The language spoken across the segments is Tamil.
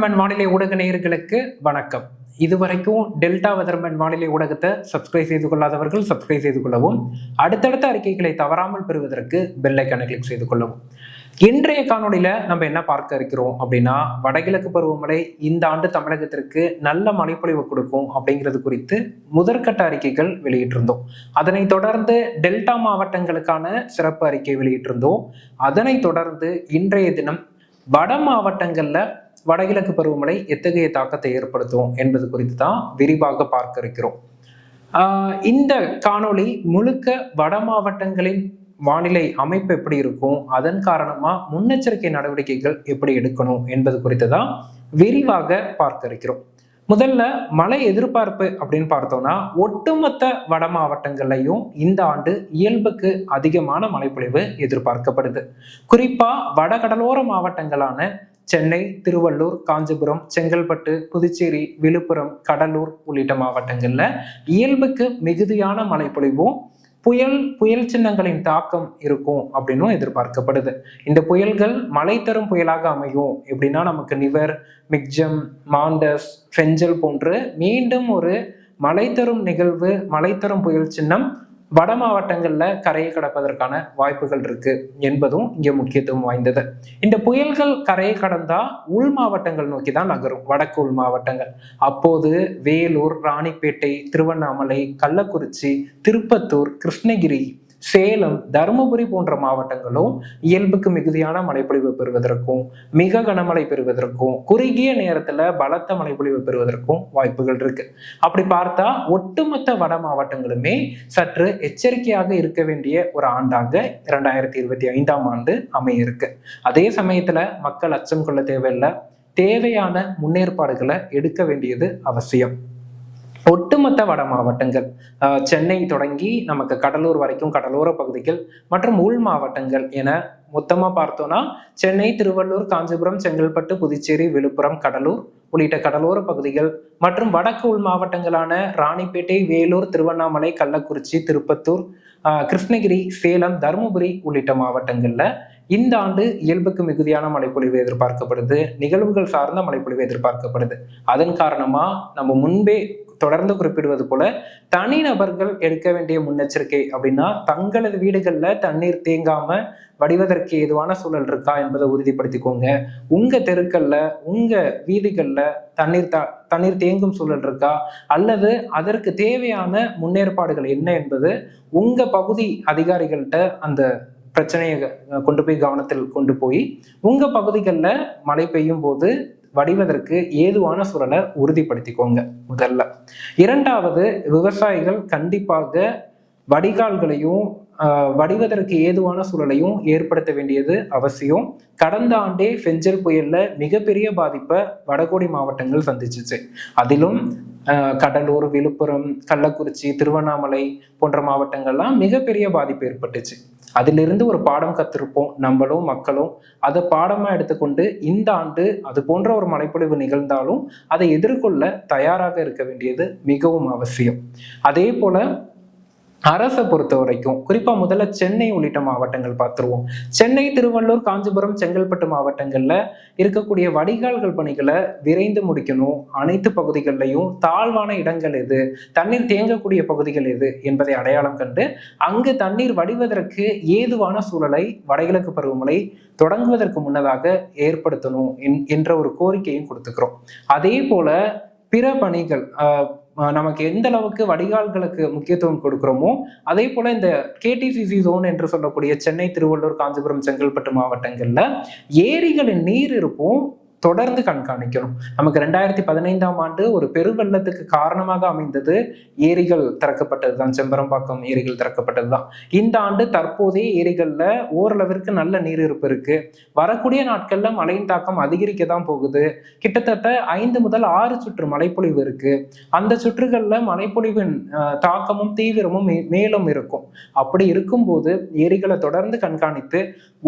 வெதர்மன் வானிலை ஊடக நேயர்களுக்கு வணக்கம். இதுவரைக்கும் டெல்டா வெதர்மன் வானிலை ஊடகத்தை சப்ஸ்கிரைப் செய்து கொள்ளாதவர்கள் சப்ஸ்கிரைப் செய்து கொள்ளவும் அடுத்தடுத்த அறிக்கைகளை தவறாமல் பெறுவதற்கு பெல்லைக்கான கிளிக் செய்து கொள்ளவும். இன்றைய காணொலியில நம்ம என்ன பார்க்க இருக்கிறோம் அப்படின்னா வடகிழக்கு பருவமழை இந்த ஆண்டு தமிழகத்திற்கு நல்ல மழைப்பொழிவு கொடுக்கும் அப்படிங்கிறது குறித்து முதற்கட்ட அறிக்கைகள் வெளியிட்டிருந்தோம். அதனைத் தொடர்ந்து டெல்டா மாவட்டங்களுக்கான சிறப்பு அறிக்கை வெளியிட்டிருந்தோம். அதனைத் தொடர்ந்து இன்றைய தினம் வட மாவட்டங்கள்ல வடகிழக்கு பருவமழை எத்தகைய தாக்கத்தை ஏற்படுத்தும் என்பது குறித்து தான் விரிவாக பார்க்க இருக்கிறோம். இந்த காணொளி முழுக்க வட மாவட்டங்களின் வானிலை அமைப்பு எப்படி இருக்கும் அதன் காரணமா முன்னெச்சரிக்கை நடவடிக்கைகள் எப்படி எடுக்கணும் என்பது குறித்து தான் விரிவாக பார்க்க இருக்கிறோம். முதல்ல மழை எதிர்பார்ப்பு அப்படின்னு பார்த்தோம்னா ஒட்டுமொத்த வட மாவட்டங்கள்லையும் இந்த ஆண்டு இயல்புக்கு அதிகமான மழைப்பொழிவு எதிர்பார்க்கப்படுது. குறிப்பா வடகடலோர மாவட்டங்களான சென்னை திருவள்ளூர் காஞ்சிபுரம் செங்கல்பட்டு புதுச்சேரி விழுப்புரம் கடலூர் உள்ளிட்ட மாவட்டங்கள்ல இயல்புக்கு மிகுதியான மழைப்பொழிவும் புயல் புயல் சின்னங்களின் தாக்கம் இருக்கும் அப்படின்னும் எதிர்பார்க்கப்படுது. இந்த புயல்கள் மழை தரும் புயலாக அமையும். எப்படின்னா நமக்கு நிவர் மிக்ஜம் மாண்டஸ் ஃபெஞ்சல் போன்று மீண்டும் ஒரு மழை தரும் நிகழ்வு மழை தரும் புயல் சின்னம் வட மாவட்டங்களில் கரையை கடப்பதற்கான வாய்ப்புகள் இருக்கு என்பதும் இங்கே முக்கியத்துவம் வாய்ந்தது. இந்த புயல்கள் கரையை கடந்தா உள் மாவட்டங்கள் நோக்கி தான் நகரும் வடக்கு உள் மாவட்டங்கள். அப்போது வேலூர் ராணிப்பேட்டை திருவண்ணாமலை கள்ளக்குறிச்சி திருப்பத்தூர் கிருஷ்ணகிரி சேலம் தருமபுரி போன்ற மாவட்டங்களும் இயல்புக்கு மிகுதியான மழைப்பொழிவு பெறுவதற்கும் மிக கனமழை பெறுவதற்கும் குறுகிய நேரத்துல பலத்த மழைப்பொழிவு பெறுவதற்கும் வாய்ப்புகள் இருக்கு. அப்படி பார்த்தா ஒட்டுமொத்த வட மாவட்டங்களுமே சற்று எச்சரிக்கையாக இருக்க வேண்டிய ஒரு ஆண்டாக இரண்டாயிரத்தி இருபத்தி ஐந்தாம் ஆண்டு அமைய இருக்கு அதே சமயத்துல மக்கள் அச்சம் கொள்ள தேவையில்லை. தேவையான முன்னேற்பாடுகளை எடுக்க வேண்டியது அவசியம். ஒட்டுமொத்த வட மாவட்டங்கள். சென்னை தொடங்கி நமக்கு கடலூர் வரைக்கும் கடலோர பகுதிகள் மற்றும் உள் மாவட்டங்கள் என மொத்தமா பார்த்தோம்னா சென்னை திருவள்ளூர் காஞ்சிபுரம் செங்கல்பட்டு புதுச்சேரி விழுப்புரம் கடலூர் உள்ளிட்ட கடலோர பகுதிகள் மற்றும் வடக்கு உள் மாவட்டங்களான ராணிப்பேட்டை வேலூர் திருவண்ணாமலை கள்ளக்குறிச்சி திருப்பத்தூர் கிருஷ்ணகிரி சேலம் தருமபுரி உள்ளிட்ட மாவட்டங்கள்ல இந்த ஆண்டு இயல்புக்கு மிகுதியான மழைப்பொழிவு எதிர்பார்க்கப்படுது. நிகழ்வுகள் சார்ந்த மழைப்பொழிவு எதிர்பார்க்கப்படுது. அதன் காரணமா நம்ம முன்பே தொடர்ந்து குறிப்பிடுவது போல தனிநபர்கள் எடுக்க வேண்டிய முன்னெச்சரிக்கை அப்படின்னா தங்களது வீடுகளில் தண்ணீர் தேங்காம வடிவதற்கு ஏதுவான சூழல் இருக்கா என்பதை உறுதிப்படுத்திக்கோங்க. உங்க தெருக்கள்ல உங்க வீதிகளில் தண்ணீர் த தண்ணீர் தேங்கும் சூழல் இருக்கா? அல்லது அதற்கு தேவையான முன்னேற்பாடுகள் என்ன என்பது உங்க பகுதி அதிகாரிகள்கிட்ட அந்த பிரச்சனையை கொண்டு போய் கவனத்தில் கொண்டு போய் உங்க பகுதிகளில் மழை பெய்யும் போது வடிவதற்கு ஏதுவான சூழலை உறுதிப்படுத்திக்கோங்க முதல்ல. இரண்டாவது விவசாயிகள் கண்டிப்பாக வடிகால்களையும் வடிவதற்கு ஏதுவான சூழலையும் ஏற்படுத்த வேண்டியது அவசியம். கடந்த ஆண்டே ஃபெஞ்சல் புயல்ல மிகப்பெரிய பாதிப்பை வடகோடி மாவட்டங்கள் சந்திச்சிச்சு. அதிலும் கடலூர் விழுப்புரம் கள்ளக்குறிச்சி திருவண்ணாமலை போன்ற மாவட்டங்கள்லாம் மிகப்பெரிய பாதிப்பு ஏற்பட்டுச்சு. அதிலிருந்து ஒரு பாடம் கத்திருப்போம் நம்மளும் மக்களும். அதை பாடமா எடுத்துக்கொண்டு இந்த ஆண்டு அது போன்ற ஒரு மழைப்பொழிவு நிகழ்ந்தாலும் அதை எதிர்கொள்ள தயாராக இருக்க வேண்டியது மிகவும் அவசியம். அதே போல அரசை பொறுத்த வரைக்கும் குறிப்பா முதல்ல சென்னை உள்ளிட்ட மாவட்டங்கள் பார்த்துருவோம். சென்னை திருவள்ளூர் காஞ்சிபுரம் செங்கல்பட்டு மாவட்டங்கள்ல இருக்கக்கூடிய வடிகால்கள் பணிகளை விரைந்து முடிக்கணும். அனைத்து பகுதிகளிலையும் தாழ்வான இடங்கள் எது தண்ணீர் தேங்கக்கூடிய பகுதிகள் எது என்பதை அடையாளம் கண்டு அங்கு தண்ணீர் வடிவதற்கு ஏதுவான சூழலை வடகிழக்கு பருவமழை தொடங்குவதற்கு முன்னதாக ஏற்படுத்தணும் என்ற ஒரு கோரிக்கையும் கொடுத்துக்கிறோம். அதே போல பிற பணிகள் நமக்கு எந்த அளவுக்கு வடிகால்களுக்கு முக்கியத்துவம் கொடுக்குறோமோ அதே போல இந்த கேடிசிசி ஜோன் என்று சொல்லக்கூடிய சென்னை திருவள்ளூர் காஞ்சிபுரம் செங்கல்பட்டு மாவட்டங்கள்ல ஏரிகளின் நீர் இருப்பும் தொடர்ந்து கண்காணிக்கணும். நமக்கு ரெண்டாயிரத்தி பதினைந்தாம் ஆண்டு ஒரு பெருவெள்ளத்துக்கு காரணமாக அமைந்தது ஏரிகள் திறக்கப்பட்டது தான் செம்பரம்பாக்கம் ஏரிகள் திறக்கப்பட்டது தான் இந்த ஆண்டு தற்போதைய ஏரிகளில் ஓரளவிற்கு நல்ல நீர் இருப்பு இருக்கு. வரக்கூடிய நாட்கள்ல மழையின் தாக்கம் அதிகரிக்க தான் போகுது. கிட்டத்தட்ட ஐந்து முதல் ஆறு சுற்று மழைப்பொழிவு இருக்கு. அந்த சுற்றுகள்ல மழைப்பொழிவின் தாக்கமும் தீவிரமும் மேலும் இருக்கும். அப்படி இருக்கும்போது ஏரிகளை தொடர்ந்து கண்காணித்து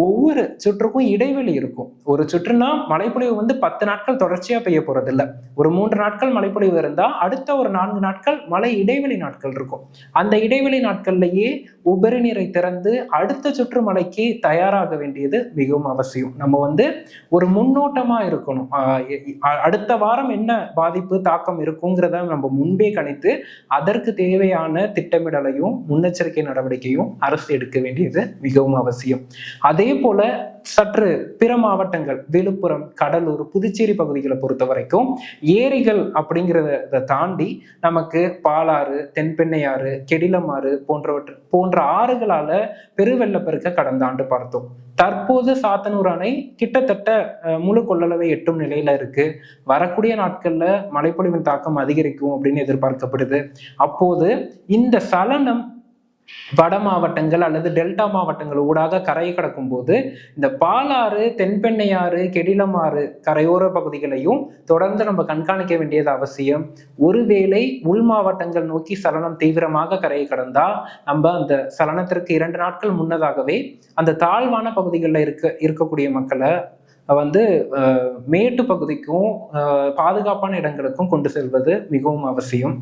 ஒவ்வொரு சுற்றுக்கும் இடைவெளி இருக்கும். ஒரு சுற்றுனா மழைப்பொழிவு வந்து பத்து நாட்கள் தொடர்ச்சியா பெய்ய போறது இல்ல ஒரு மூன்று நாட்கள் மழைப்பொழிவு இருந்தா அடுத்த ஒரு நான்கு நாட்கள் மழை இடைவெளி நாட்கள் இருக்கும். அந்த இடைவெளி நாட்கள்லயே உபரி நீரை திறந்து அடுத்த சுற்று மழைக்கு தயாராக வேண்டியது மிகவும் அவசியம். நம்ம வந்து ஒரு முன்னோட்டமா இருக்கணும். அடுத்த வாரம் என்ன பாதிப்பு தாக்கம் இருக்குங்கிறத நம்ம முன்பே கணித்து அதற்கு தேவையான திட்டமிடலையும் முன்னெச்சரிக்கை நடவடிக்கையும் அரசு எடுக்க வேண்டியது மிகவும் அவசியம். அதே போல சற்று பிற மாவட்டங்கள் விழுப்புரம் கடலூர் புதுச்சேரி பகுதிகளை பொறுத்த வரைக்கும் ஏரிகள் அப்படிங்கிறத தாண்டி நமக்கு பாலாறு தென்பெண்ணையாறு கெடிலமாறு போன்றவற்று போன்ற ஆறுகளால பெருவெள்ளப்பெருக்க கடந்த ஆண்டு பார்த்தோம். தற்போது சாத்தனூர் அணை கிட்டத்தட்ட முழு கொள்ளளவை எட்டும் நிலையில இருக்கு. வரக்கூடிய நாட்கள்ல மழைப்பொழிவின் தாக்கம் அதிகரிக்கும் அப்படின்னு எதிர்பார்க்கப்படுது. அப்போது இந்த சலனம் வட மாவட்டங்கள் அல்லது டெல்டா மாவட்டங்கள் ஊடாக கரையை கடக்கும் போது இந்த பாலாறு தென்பெண்ணையாறு கெடிலமாறு கரையோர பகுதிகளையும் தொடர்ந்து நம்ம கண்காணிக்க வேண்டியது அவசியம். ஒருவேளை உள் மாவட்டங்கள் நோக்கி சலனம் தீவிரமாக கரையை கடந்தா நம்ம அந்த சலனத்திற்கு இரண்டு நாட்கள் முன்னதாகவே அந்த தாழ்வான பகுதிகளில் இருக்க இருக்கக்கூடிய மக்களை வந்து மேட்டு பகுதிக்கும் பாதுகாப்பான இடங்களுக்கும் கொண்டு செல்வது மிகவும் அவசியம்.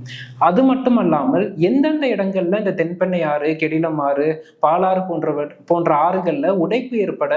அது மட்டுமல்லாமல் எந்தெந்த இடங்கள்ல இந்த தென்பெண்ணை ஆறு கெடிலம் ஆறு பாலாறு போன்றவ போன்ற ஆறுகள்ல உடைப்பு ஏற்பட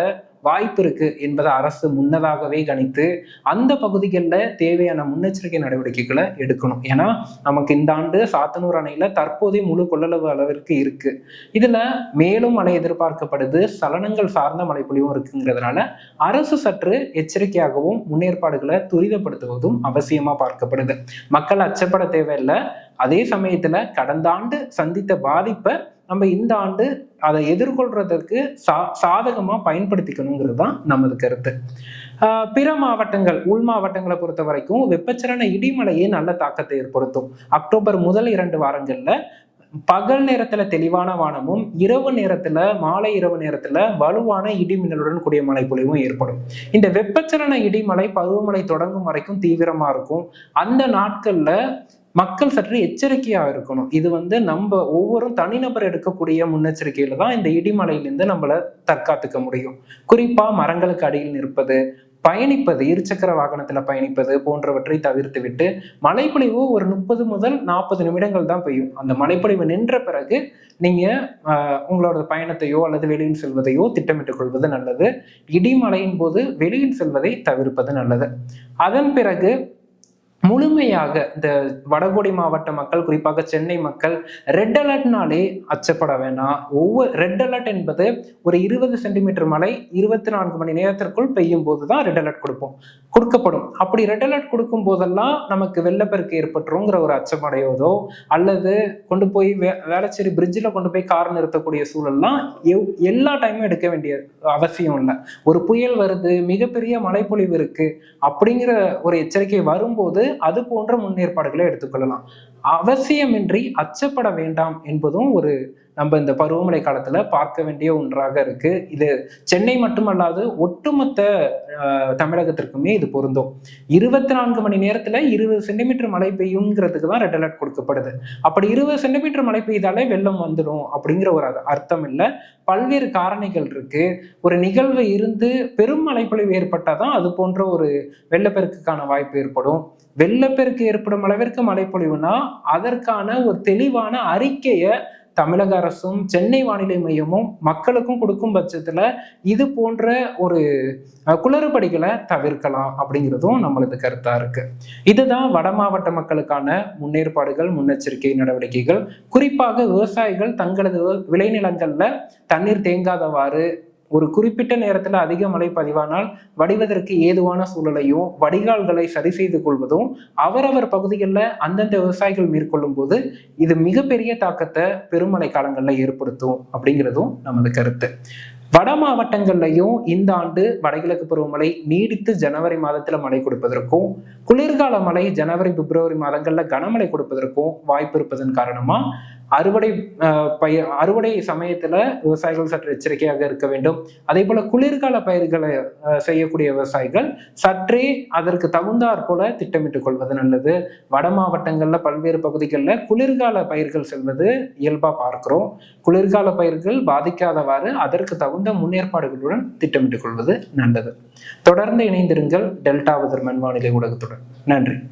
வாய்ப்பு இருக்கு என்பதை அரசு முன்னதாகவே கணித்து அந்த பகுதிகளில் தேவையான முன்னெச்சரிக்கை நடவடிக்கைகளை எடுக்கணும். ஏன்னா நமக்கு இந்த ஆண்டு சாத்தனூர் அணையில தற்போதைய முழு கொள்ளளவு அளவிற்கு இருக்கு. இதுல மேலும் மழை எதிர்பார்க்கப்படுது சலனங்கள் சார்ந்த மழைப்பொழிவும் இருக்குங்கிறதுனால அரசு சற்று எச்சரிக்கையாகவும் முன்னேற்பாடுகளை துரிதப்படுத்துவதும் அவசியமா பார்க்கப்படுது. மக்கள் அச்சப்பட தேவையில்லை. அதே சமயத்துல கடந்த ஆண்டு சந்தித்த பாதிப்பை நம்ம இந்த ஆண்டு அதை எதிர்கொள்றதற்கு சா சாதகமா பயன்படுத்திக்கணுங்கிறது தான் நமது கருத்து. ஆஹ் பிற மாவட்டங்கள் உள் மாவட்டங்களை பொறுத்த வரைக்கும் வெப்பச்சலன இடிமலையே நல்ல தாக்கத்தை ஏற்படுத்தும். அக்டோபர் முதல் இரண்டு வாரங்களில் பகல் நேரத்துல தெளிவான வானமும் இரவு நேரத்துல மாலை இரவு நேரத்துல வலுவான இடிமின்னலுடன் கூடிய மழை பொழிவும் ஏற்படும். இந்த வெப்பச்சலன இடிமலை பருவமழை தொடங்கும் வரைக்கும் தீவிரமா இருக்கும். அந்த நாட்கள்ல மக்கள் சற்று எச்சரிக்கையா இருக்கணும். இது வந்து நம்ம ஒவ்வொரு தனிநபர் எடுக்கக்கூடிய முன்னெச்சரிக்கையில தான் இந்த இடிமலையிலிருந்து நம்மளை தற்காத்துக்க முடியும். குறிப்பா மரங்களுக்கு அடியில் நிற்பது பயணிப்பது இருசக்கர வாகனத்துல பயணிப்பது போன்றவற்றை தவிர்த்து விட்டு மழைப்பொழிவு ஒரு முப்பது முதல் நாற்பது நிமிடங்கள் தான் பெய்யும். அந்த மழைப்பொழிவு நின்ற பிறகு நீங்க உங்களோட பயணத்தையோ அல்லது வெளியில் செல்வதையோ திட்டமிட்டுக் கொள்வது நல்லது. இடிமழையின் போது வெளியில் செல்வதை தவிர்ப்பது நல்லது. அதன் பிறகு முழுமையாக இந்த வடகோடி மாவட்ட மக்கள் குறிப்பாக சென்னை மக்கள் ரெட் அலர்ட்னாலே அச்சப்பட வேண்டாம் ஒவ்வொரு ரெட் அலர்ட் என்பது ஒரு இருபது சென்டிமீட்டர் மழை இருபத்தி நான்கு மணி நேரத்திற்குள் பெய்யும் போது தான் ரெட் அலர்ட் கொடுப்போம். கொடுக்கப்படும். அப்படி ரெட் அலர்ட் கொடுக்கும் போதெல்லாம் நமக்கு வெள்ளப்பெருக்கு ஏற்பட்டுருங்கிற ஒரு அச்சமடைவதோ அல்லது கொண்டு போய் வே வேளச்சேரி பிரிட்ஜில் கொண்டு போய் கார் நிறுத்தக்கூடிய சூழல்லாம் எவ் எல்லா டைமும் எடுக்க வேண்டிய அவசியம் இல்லை. ஒரு புயல் வருது மிகப்பெரிய மழைப்பொழிவு இருக்கு அப்படிங்கிற ஒரு எச்சரிக்கை வரும்போது அது போன்ற முன்னேற்பாடுகளை எடுத்துக்கொள்ளலாம். அவசியமின்றி அச்சப்பட வேண்டாம் என்பதும் ஒரு நம்ம இந்த பருவமழை காலத்துல பார்க்க வேண்டிய ஒன்றாக இருக்கு. இது சென்னை மட்டுமல்லாது ஒட்டுமொத்த தமிழகத்திற்குமே இது பொருந்தும். இருபத்தி நான்கு மணி நேரத்துல இருபது சென்டிமீட்டர் மழை பெய்யுங்கிறதுக்கு தான் ரெட் அலர்ட் கொடுக்கப்படுது. அப்படி இருபது சென்டிமீட்டர் மழை பெய்தாலே வெள்ளம் வந்துடும் அப்படிங்கிற ஒரு அர்த்தம் இல்லை. பல்வேறு காரணிகள் இருக்கு. ஒரு நிகழ்வு இருந்து பெரும் மழைப்பொழிவு ஏற்பட்டாதான் அது போன்ற ஒரு வெள்ளப்பெருக்குக்கான வாய்ப்பு ஏற்படும். வெள்ளப்பெருக்கு ஏற்படும் அளவிற்கு மழைப்பொழிவுனா அதற்கான ஒரு தெளிவான அறிக்கையை தமிழக அரசும் சென்னை வானிலை மையமும் மக்களுக்கும் கொடுக்கும் பட்சத்துல இது போன்ற ஒரு குளறுபடிகளை தவிர்க்கலாம் அப்படிங்கிறதும் நம்மளது கருத்தா இருக்கு. இதுதான் வட மாவட்ட மக்களுக்கான முன்னேற்பாடுகள் முன்னெச்சரிக்கை நடவடிக்கைகள். குறிப்பாக விவசாயிகள் தங்களது விளைநிலங்களில் விளைநிலங்கள்ல தண்ணீர் தேங்காதவாறு ஒரு குறிப்பிட்ட நேரத்துல அதிக மழை பதிவானால் வடிவதற்கு ஏதுவான சூழலையும் வடிகால்களை சரி செய்து கொள்வதும் அவரவர் பகுதிகளில் அந்தந்த விவசாயிகள் மேற்கொள்ளும் போது இது மிகப்பெரிய தாக்கத்தை பெருமழை காலங்களில் ஏற்படுத்தும் அப்படிங்கிறதும் நமது கருத்து. வட மாவட்டங்கள்லையும் இந்த ஆண்டு வடகிழக்கு பருவமழை நீடித்து ஜனவரி மாதத்துல மழை கொடுப்பதற்கும் குளிர்கால மழை ஜனவரி பிப்ரவரி மாதங்கள்ல கனமழை கொடுப்பதற்கும் வாய்ப்பு இருப்பதன் காரணமா அறுவடை பயிர் அறுவடை சமயத்துல விவசாயிகள் சற்று எச்சரிக்கையாக இருக்க வேண்டும். அதே போல குளிர்கால பயிர்களை செய்யக்கூடிய விவசாயிகள் சற்றே அதற்கு தகுந்தாற் போல திட்டமிட்டுக் கொள்வது நல்லது. வட மாவட்டங்கள்ல பல்வேறு பகுதிகளில் குளிர்கால பயிர்கள் செல்வது இயல்பா பார்க்கிறோம். குளிர்கால பயிர்கள் பாதிக்காதவாறு அதற்கு தகுந்த முன்னேற்பாடுகளுடன் திட்டமிட்டுக் கொள்வது நல்லது. தொடர்ந்து இணைந்திருங்கள் டெல்டா வெதர்மன் வானிலை ஊடகத்துடன். நன்றி.